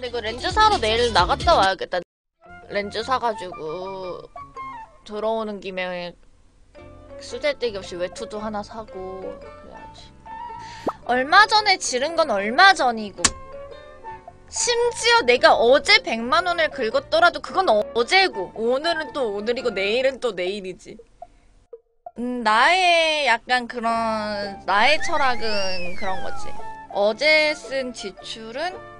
근데 이거 렌즈 사러 내일 나갔다 와야겠다. 렌즈 사가지고 들어오는 김에 쓰잘데기 없이 외투도 하나 사고 그래야지. 얼마 전에 지른 건 얼마 전이고 심지어 내가 어제 100만 원을 긁었더라도 그건 어제고 오늘은 또 오늘이고 내일은 또 내일이지. 음, 나의 약간 그런 나의 철학은 그런 거지. 어제 쓴 지출은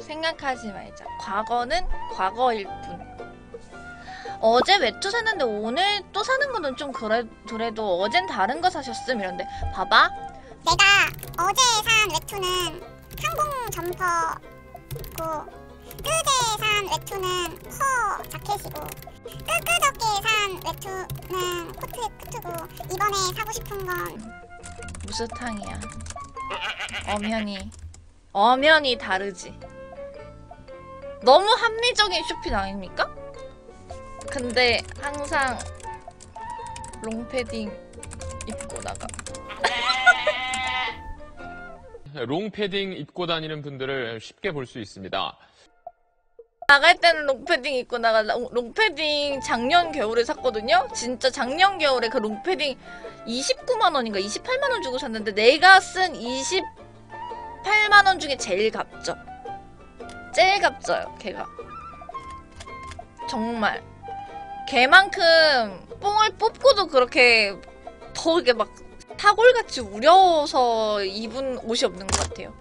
생각하지 말자. 과거는 과거일 뿐. 어제 외투 샀는데 오늘 또 사는 거는 좀 그래, 그래도 어젠 다른 거 사셨음 이런데. 봐봐. 내가 어제 산 외투는 항공 점퍼고 그제 산 외투는 커 자켓이고 끄끄덕게 산 외투는 코트 코트고 이번에 사고 싶은 건 무스탕이야. 엄연히. 엄연히 다르지 너무 합리적인 쇼핑 아닙니까? 근데 항상 롱패딩 입고 나가 롱패딩 입고 다니는 분들을 쉽게 볼 수 있습니다. 나갈 때는 롱패딩 입고 나가 롱- 롱패딩 작년 겨울에 샀거든요. 진짜 작년 겨울에 그 롱패딩 29만 원인가 28만 원 주고 샀는데 내가 쓴 28만 원 중에 제일 값져. 제일 값져요, 걔가. 정말 걔만큼 뽕을 뽑고도 그렇게 더 이게 막 타골같이 우려서 입은 옷이 없는 것 같아요.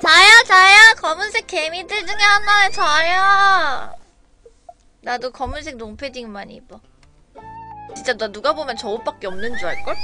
저요, 저요. 검은색 개미들 중에 하나에 저요. 나도 검은색 롱패딩만 입어. 진짜 나 누가 보면 저 옷밖에 없는 줄 알걸?